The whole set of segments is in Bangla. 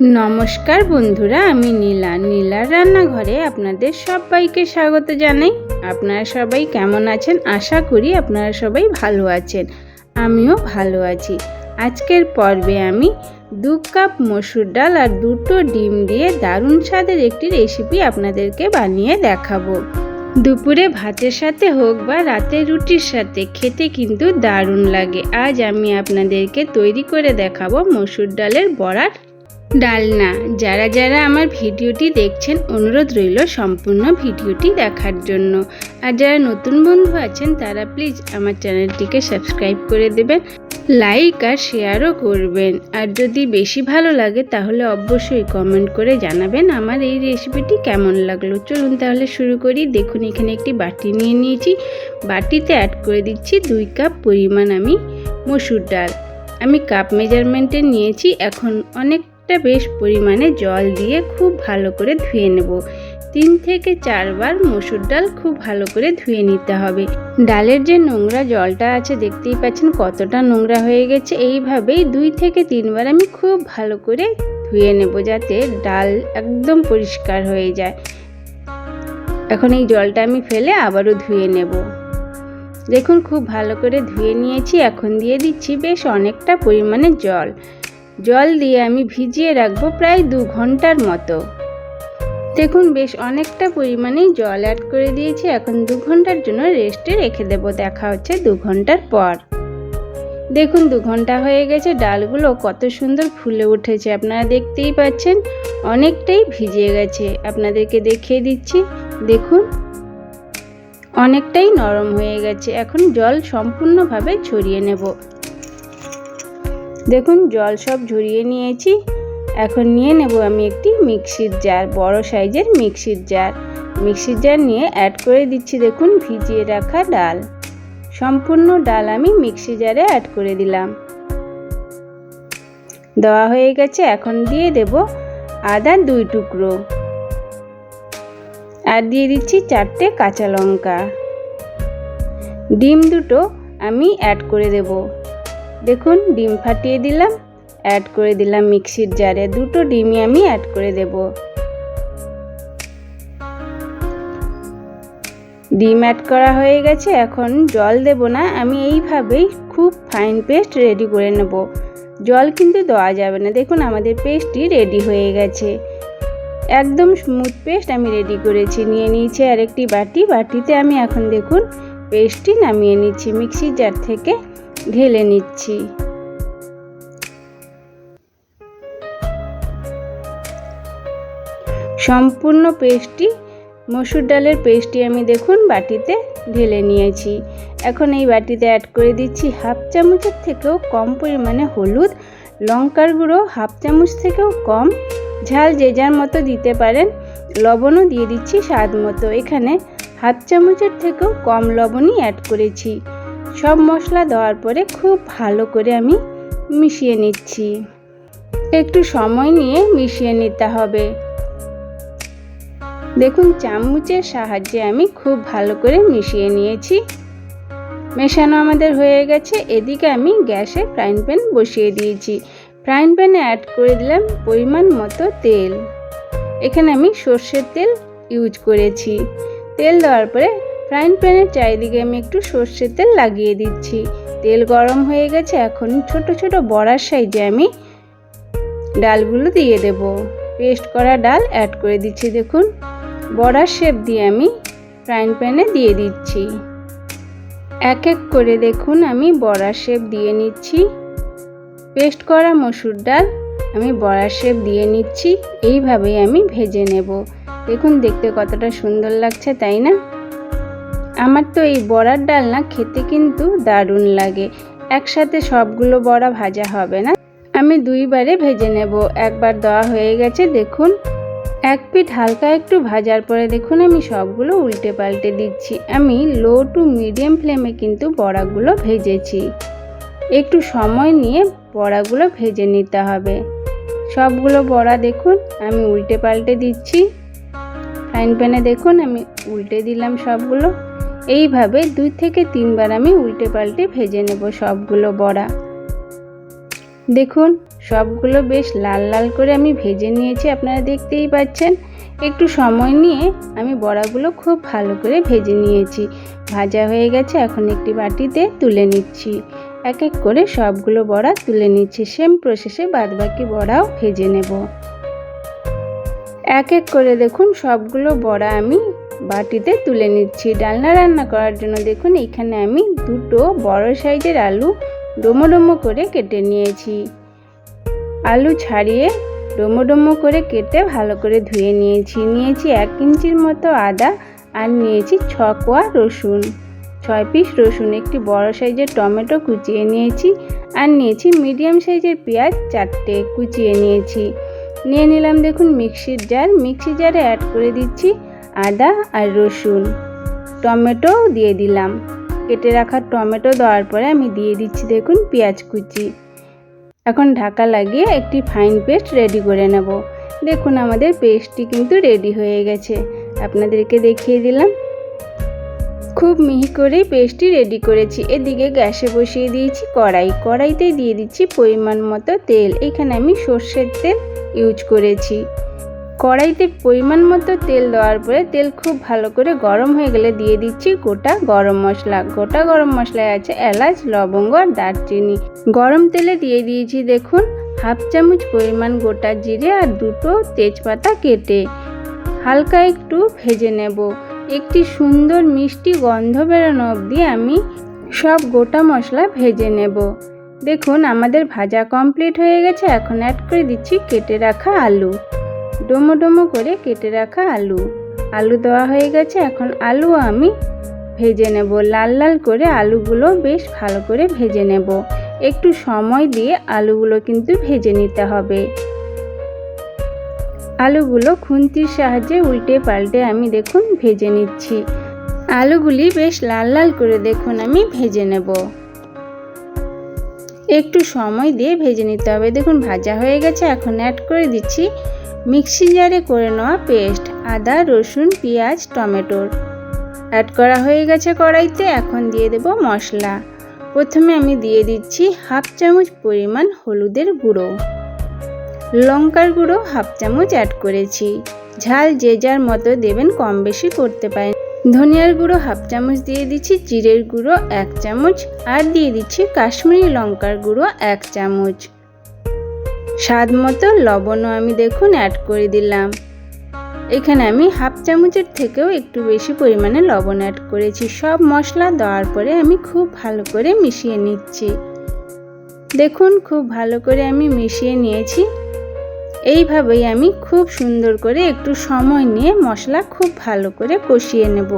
নমস্কার বন্ধুরা, আমি নীলা। নীলার রান্নাঘরে আপনাদের সবাইকে স্বাগত জানাই। আপনারা সবাই কেমন আছেন? আশা করি আপনারা সবাই ভালো আছেন। আমিও ভালো আছি। আজকের পর্বে আমি দু কাপ মসুর ডাল আর দুটো ডিম দিয়ে দারুণ স্বাদের একটি রেসিপি আপনাদেরকে বানিয়ে দেখাবো। দুপুরে ভাতের সাথে হোক বা রাতে রুটির সাথে, খেতে কিন্তু দারুণ লাগে। আজ আমি আপনাদেরকে তৈরি করে দেখাবো মসুর ডালের বড়ার ডালনা যারা যারা আমার ভিডিওটি দেখছেন, অনুরোধ রইল সম্পূর্ণ ভিডিওটি দেখার জন্য। আর যারা নতুন বন্ধু আছেন, তারা প্লিজ আমার চ্যানেলটিকে সাবস্ক্রাইব করে দেবেন লাইক আর শেয়ারও করবেন। আর যদি বেশি ভালো লাগে, তাহলে অবশ্যই কমেন্ট করে জানাবেন আমার এই রেসিপিটি কেমন লাগল। চলুন তাহলে শুরু করি। দেখুন, এখানে একটি বাটি নিয়ে নিয়েছি। বাটিতে অ্যাড করে দিচ্ছি দুই কাপ পরিমাণ আমি মসুর ডাল। আমি কাপ মেজারমেন্টে নিয়েছি। এখন অনেক একটা বেশ পরিমাণে জল দিয়ে খুব ভালো করে ধুয়ে নেব। তিন থেকে চারবার মসুর ডাল খুব ভালো করে ধুয়ে নিতে হবে। ডালের যে নোংরা জলটা আছে, দেখতেই পাচ্ছেন কতটা নোংরা হয়ে গেছে। এইভাবেই দুই থেকে তিনবার আমি খুব ভালো করে ধুয়ে নেব যাতে ডাল একদম পরিষ্কার হয়ে যায়। এখন এই জলটা আমি ফেলে আবারও ধুয়ে নেব। দেখুন, খুব ভালো করে ধুয়ে নিয়েছি। এখন দিয়ে দিচ্ছি বেশ অনেকটা পরিমাণে জল। জল দিয়ে আমি ভিজিয়ে রাখব প্রায় দু ঘণ্টার মতো। দেখুন, বেশ অনেকটা পরিমাণেই জল অ্যাড করে দিয়েছি। এখন দু ঘণ্টার জন্য রেস্টে রেখে দেব। দেখা হচ্ছে দু ঘণ্টার পর। দেখুন, দু ঘণ্টা হয়ে গেছে। ডালগুলো কত সুন্দর ফুলে উঠেছে। আপনারা দেখতেই পাচ্ছেন, অনেকটাই ভিজে গেছে। আপনাদেরকে দেখিয়ে দিচ্ছি। দেখুন, অনেকটাই নরম হয়ে গেছে। এখন জল সম্পূর্ণভাবে ছড়িয়ে নেব। দেখুন, জল সব ঝরিয়ে নিয়েছি। এখন নিয়ে নেব আমি একটি মিক্সির জার, বড় সাইজের মিক্সির জার। মিক্সির জার নিয়ে অ্যাড করে দিচ্ছি, দেখুন, ভিজিয়ে রাখা ডাল। সম্পূর্ণ ডাল আমি মিক্সি জারে অ্যাড করে দিলাম। দেওয়া হয়ে গেছে, এখন দিয়ে দেব আদা দুই টুকরো। আর দিয়ে দিচ্ছি চারটে কাঁচা লঙ্কা। ডিম দুটো আমি অ্যাড করে দেবো। দেখুন, ডিম ফাটিয়ে দিলাম অ্যাড করে দিলাম মিক্সির জারে। দুটো ডিমই আমি অ্যাড করে দেব। ডিম অ্যাড করা হয়ে গেছে, এখন জল দেব না। আমি এইভাবেই খুব ফাইন পেস্ট রেডি করে নেব। জল কিন্তু দেওয়া যাবে না। দেখুন, আমাদের পেস্টটি রেডি হয়ে গেছে। একদম স্মুথ পেস্ট আমি রেডি করেছি। নিয়ে নিয়েছি আরেকটি বাটি। বাটিতে আমি এখন দেখুন পেস্টটি নামিয়ে নিচ্ছি। মিক্সির জার থেকে ঢেলে নিচ্ছি। সম্পূর্ণ পেস্টটি, মসুর ডালের পেস্টটি আমি দেখুন বাটিতে ঢেলে নিয়েছি। এখন এই বাটিতে অ্যাড করে দিচ্ছি হাফ চামচের থেকেও কম পরিমাণে হলুদ, লঙ্কার গুঁড়ো হাফ চামচ থেকেও কম, ঝাল যে যার মতো দিতে পারেন, লবণও দিয়ে দিচ্ছি স্বাদ মতো। এখানে হাফ চামচের থেকেও কম লবণই অ্যাড করেছি। সব মশলা দেওয়ার পরে খুব ভালো করে আমি মিশিয়ে নিচ্ছি। একটু সময় নিয়ে মিশিয়ে নিতে হবে। দেখুন, চামচের সাহায্যে আমি খুব ভালো করে মিশিয়ে নিয়েছি। মেশানো আমাদের হয়ে গেছে। এদিকে আমি গ্যাসে ফ্রাইং প্যান বসিয়ে দিয়েছি। ফ্রাইং প্যানে অ্যাড করে দিলাম পরিমাণ মতো তেল। এখানে আমি সর্ষের তেল ইউজ করেছি। তেল দেওয়ার পরে ফ্রাইং প্যানের চারিদিকে আমি একটু সর্ষের তেল লাগিয়ে দিচ্ছি। তেল গরম হয়ে গেছে, এখন ছোট ছোট বড়ার সাইজে আমি ডালগুলো দিয়ে দেব। পেস্ট করা ডাল অ্যাড করে দিচ্ছি, দেখুন। বড়ার শেপ দিয়ে আমি ফ্রাইং প্যানে দিয়ে দিচ্ছি। এক এক করে দেখুন, আমি বড়ার শেপ দিয়ে নিচ্ছি। পেস্ট করা মসুর ডাল আমি বড়ার শেপ দিয়ে নিচ্ছি, এইভাবেই আমি ভেজে নেব। দেখুন, দেখতে কতটা সুন্দর লাগছে, তাই না? আমার তো এই বড়ার ডালনা খেতে কিন্তু দারুণ লাগে। একসাথে সবগুলো বড়া ভাজা হবে না? আমি দুইবারে ভেজে নেব। একবার দেওয়া হয়ে গেছে, দেখুন। এক পিঠ হালকা একটু ভাজার পরে দেখুন, আমি সবগুলো উল্টে পাল্টে দিচ্ছি। আমি লো টু মিডিয়াম ফ্লেমে কিন্তু বড়াগুলো ভেজেছি। একটু সময় নিয়ে বড়াগুলো ভেজে নিতে হবে। সবগুলো বড়া দেখুন, আমি উল্টে পাল্টে দিচ্ছি। ফ্রাইং প্যানে দেখুন, আমি উল্টে দিলাম সবগুলো। এইভাবে দুই থেকে তিনবার আমি উল্টে পাল্টে ভেজে নেব সবগুলো বড়া। দেখুন, সবগুলো বেশ লাল লাল করে আমি ভেজে নিয়েছি, আপনারা দেখতেই পাচ্ছেন। একটু সময় নিয়ে আমি বড়াগুলো খুব ভালো করে ভেজে নিয়েছি। ভাজা হয়ে গেছে, এখন একটি বাটিতে তুলে নিচ্ছি। এক এক করে সবগুলো বড়া তুলে নিচ্ছি, সেম প্রসেসে বাদবাকি বড়াও ভেজে নেব। এক এক করে দেখুন, সবগুলো বড়া আমি বাটিতে তুলে নিচ্ছি। ডালনা রান্না করার জন্য দেখুন, এখানে আমি দুটো বড় সাইজের আলু ডোমো ডোমো করে কেটে নিয়েছি। আলু ছাড়িয়ে ডোমো ডোমো করে কেটে ভালো করে ধুয়ে নিয়েছি। নিয়েছি এক ইঞ্চির মতো আদা আর নিয়েছি ছ কোয়া রসুন। ছয় পিস রসুন, একটি বড় সাইজের টমেটো কুচিয়ে নিয়েছি আর নিয়েছি মিডিয়াম সাইজের পেঁয়াজ চারটে কুচিয়ে নিয়েছি। নিয়ে নিলাম দেখুন মিক্সির জার। মিক্সি জারে অ্যাড করে দিচ্ছি। আদা আর রসুন। টমেটো দিয়ে দিলাম। কেটে রাখা টমেটো দেওয়ার পরে আমি দিয়ে দিচ্ছি দেখুন পেঁয়াজ কুচি। এখন ঢাকা লাগিয়ে একটি ফাইন পেস্ট রেডি করে নেব। দেখুন আমাদের পেস্টটি কিন্তু রেডি হয়ে গেছে। আপনাদেরকে দেখিয়ে দিলাম। খুব মিহি করেই পেস্টটি রেডি করেছি। এদিকে গ্যাসে বসিয়ে দিয়েছি কড়াই। কড়াইতে দিয়ে দিচ্ছি পরিমাণ মতো তেল। এখানে আমি সর্ষের তেল ইউজ করেছি। কড়াইতে পরিমাণ মতো তেল দেওয়ার পরে তেল খুব ভালো করে গরম হয়ে গেলে দিয়ে দিচ্ছি গোটা গরম মশলা। গোটা গরম মশলায় আছে এলাচ, লবঙ্গ আর দারচিনি। গরম তেলে দিয়ে দিয়েছি দেখুন, হাফ চামচ পরিমাণ গোটা জিরে আর দুটো তেজপাতা কেটে। হালকা একটু ভেজে নেব। একটি সুন্দর মিষ্টি গন্ধ বেরোনো অবধি আমি সব গোটা মশলা ভেজে নেব। দেখুন, আমাদের ভাজা কমপ্লিট হয়ে গেছে। এখন অ্যাড করে দিচ্ছি কেটে রাখা আলু। ডোমো ডোমো করে কেটে রাখা আলু। আলু দেওয়া হয়ে গেছে, এখন আলু আমি ভেজে নেব। লাল লাল করে আলুগুলো বেশ ভালো করে ভেজে নেব। একটু সময় দিয়ে আলুগুলো কিন্তু ভেজে নিতে হবে। আলুগুলো খুন্তির সাহায্যে উল্টে পাল্টে আমি দেখুন ভেজে নিচ্ছি। আলুগুলি বেশ লাল লাল করে দেখুন আমি ভেজে নেব। একটু সময় দিয়ে ভেজে নিতে হবে। দেখুন ভাজা হয়ে গেছে, এখন অ্যাড করে দিচ্ছি মিক্সি জারে করে নেওয়া পেস্ট, আদা, রসুন, পেঁয়াজ টমেটোর অ্যাড করা হয়ে গেছে কড়াইতে, এখন দিয়ে দেব মশলা। প্রথমে আমি দিয়ে দিচ্ছি হাফ চামচ পরিমাণ হলুদের গুঁড়ো। লঙ্কার গুঁড়ো হাফ চামচ অ্যাড করেছি। ঝাল যে যার মতো দেবেন, কম বেশি করতে পারেন। ধনিয়ার গুঁড়ো হাফ চামচ দিয়ে দিচ্ছি, জিরের গুঁড়ো এক চামচ, আর দিয়ে দিচ্ছি কাশ্মীরি লঙ্কার গুঁড়ো এক চামচ। স্বাদ মতো লবণও আমি দেখুন অ্যাড করে দিলাম। এখানে আমি হাফ চামচের থেকেও একটু বেশি পরিমাণে লবণ অ্যাড করেছি। সব মশলা দেওয়ার পরে আমি খুব ভালো করে মিশিয়ে নিচ্ছি। দেখুন খুব ভালো করে আমি মিশিয়ে নিয়েছি। এইভাবেই আমি খুব সুন্দর করে একটু সময় নিয়ে মশলা খুব ভালো করে কষিয়ে নেব।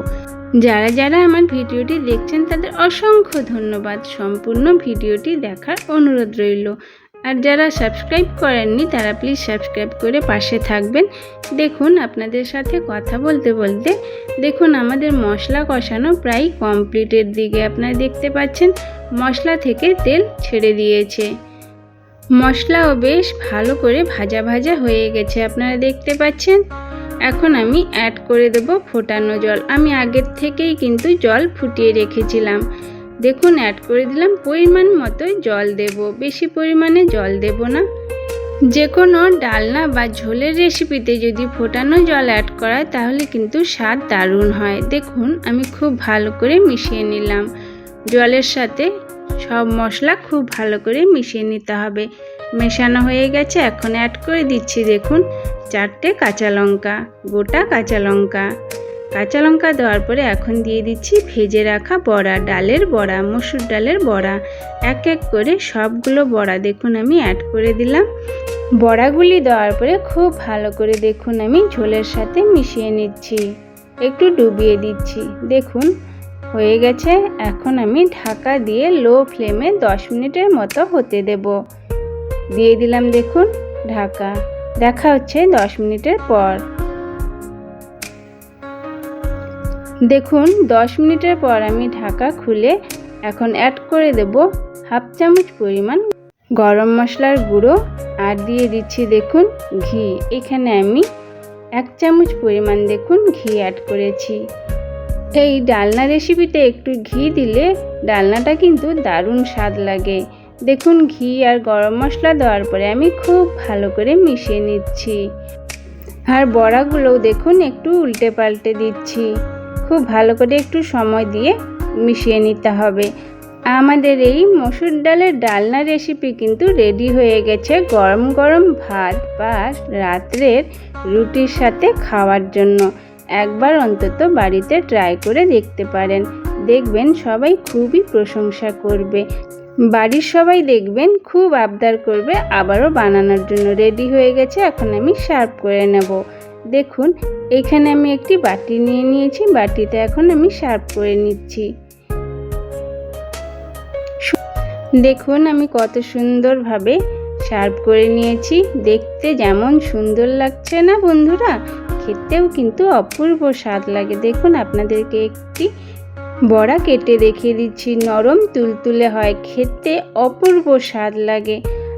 যারা যারা আমার ভিডিওটি দেখছেন তাদের অসংখ্য ধন্যবাদ। সম্পূর্ণ ভিডিওটি দেখার অনুরোধ রইল। আর যারা সাবস্ক্রাইব করেননি, তারা প্লিজ সাবস্ক্রাইব করে পাশে থাকবেন। দেখুন, আপনাদের সাথে কথা বলতে বলতে, দেখুন, আমাদের মশলা কষানো প্রায় কমপ্লিটের দিকে। আপনারা দেখতে পাচ্ছেন, মশলা থেকে তেল ছেড়ে দিয়েছে। মশলাও বেশ ভালো করে ভাজা ভাজা হয়ে গেছে, আপনারা দেখতে পাচ্ছেন। এখন আমি অ্যাড করে দেব ফোটানো জল। আমি আগের থেকেই কিন্তু জল ফুটিয়ে রেখেছিলাম। দেখুন অ্যাড করে দিলাম, পরিমাণ মতোই জল দেব। বেশি পরিমাণে জল দেব না। যে কোনো ডালনা বা ঝোলের রেসিপিতে যদি ফোটানো জল অ্যাড করা তাহলে কিন্তু স্বাদ দারুণ হয়। দেখুন, আমি খুব ভালো করে মিশিয়ে নিলাম। জলের সাথে সব মশলা খুব ভালো করে মিশিয়ে নিতে হবে। মেশানো হয়ে গেছে, এখন অ্যাড করে দিচ্ছি, দেখুন, চারটে কাঁচা লঙ্কা, গোটা কাঁচা লঙ্কা। কাঁচা লঙ্কা দেওয়ার পরে এখন দিয়ে দিচ্ছি ভেজে রাখা বড়া ডালের বড়া, মসুর ডালের বড়া। এক এক করে সবগুলো বড়া দেখুন আমি অ্যাড করে দিলাম। বড়াগুলি দেওয়ার পরে খুব ভালো করে দেখুন আমি ঝোলের সাথে মিশিয়ে নিচ্ছি। একটু ডুবিয়ে দিচ্ছি। দেখুন, হয়ে গেছে। এখন আমি ঢাকা দিয়ে লো ফ্লেমে দশ মিনিটের মতো হতে দেব। দিয়ে দিলাম দেখুন, ঢাকা। দেখা হচ্ছে দশ মিনিটের পর। দেখুন, দশ মিনিটের পর আমি ঢাকা খুলে এখন অ্যাড করে দেব হাফ চামচ পরিমাণ গরম মশলার গুঁড়ো আর দিয়ে দিচ্ছি দেখুন ঘি। এখানে আমি এক চামচ পরিমাণ দেখুন ঘি অ্যাড করেছি। এই ডালনা রেসিপিতে একটু ঘি দিলে ডালনাটা কিন্তু দারুণ স্বাদ লাগে। দেখুন ঘি আর গরম মশলা দেওয়ার পরে আমি খুব ভালো করে মিশিয়ে নিচ্ছি। আর বড়াগুলোও দেখুন একটু উল্টে পাল্টে দিচ্ছি। খুব ভালো করে একটু সময় দিয়ে মিশিয়ে নিতে হবে। আমাদের এই মসুর ডালের ডালনা রেসিপি কিন্তু রেডি হয়ে গেছে গরম গরম ভাত বা রাত্রের রুটির সাথে খাওয়ার জন্য। একবার অন্তত বাড়িতে ট্রাই করে দেখতে পারেন। দেখবেন সবাই খুবই প্রশংসা করবে। বাড়ির সবাই দেখবেন খুব আবদার করবে, আবারও বানানোর জন্য রেডি হয়ে গেছে, এখন আমি সার্ভ করে নেব। দেখুন, এখানে আমি একটি বাটি নিয়ে নিয়েছি বাটিতে এখন আমি সার্ভ করে নিচ্ছি। দেখুন, আমি কত সুন্দরভাবে সার্ভ করে নিয়েছি। দেখতে যেমন সুন্দর লাগছে না বন্ধুরা, খেতেও কিন্তু অপূর্ব স্বাদ লাগে। দেখুন, আপনাদেরকে একটি বড়া কেটে দেখিয়ে দিচ্ছি। নরম, তুলতুলে হয়, খেতে অপূর্ব স্বাদ লাগে।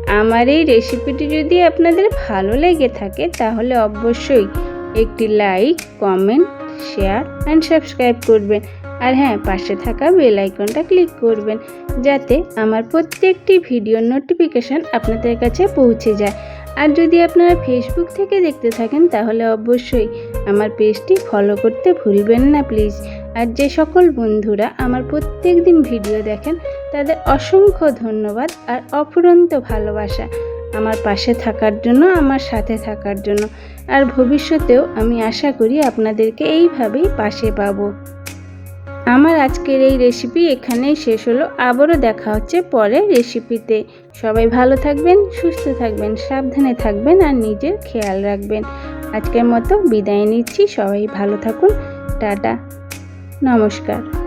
আমার এই রেসিপিটি যদি আপনাদের ভালো লেগে থাকে, তাহলে অবশ্যই একটি like comment share and subscribe করবেন। আর হ্যাঁ পাশে থাকা বেল আইকনটা ক্লিক করবেন। যাতে আমার প্রত্যেকটি ভিডিওর নোটিফিকেশান আপনাদের কাছে পৌঁছে যায়। আর যদি আপনারা ফেসবুক থেকে দেখতে থাকেন, তাহলে অবশ্যই আমার পেজটি ফলো করতে ভুলবেন না প্লিজ আর যে সকল বন্ধুরা আমার প্রত্যেক দিন ভিডিও দেখেন, তাদের অসংখ্য ধন্যবাদ আর অফুরন্ত ভালোবাসা আমার পাশে থাকার জন্য, আমার সাথে থাকার জন্য। আর ভবিষ্যতেও আমি আশা করি আপনাদেরকে এইভাবেই পাশে পাবো। আমার আজকের এই রেসিপি এখানেই শেষ হলো। আবারও দেখা হচ্ছে পরে রেসিপিতে সবাই ভালো থাকবেন, সুস্থ থাকবেন, সাবধানে থাকবেন আর নিজের খেয়াল রাখবেন। আজকের মতো বিদায় নিচ্ছি। সবাই ভালো থাকুন। টাটা। নমস্কার।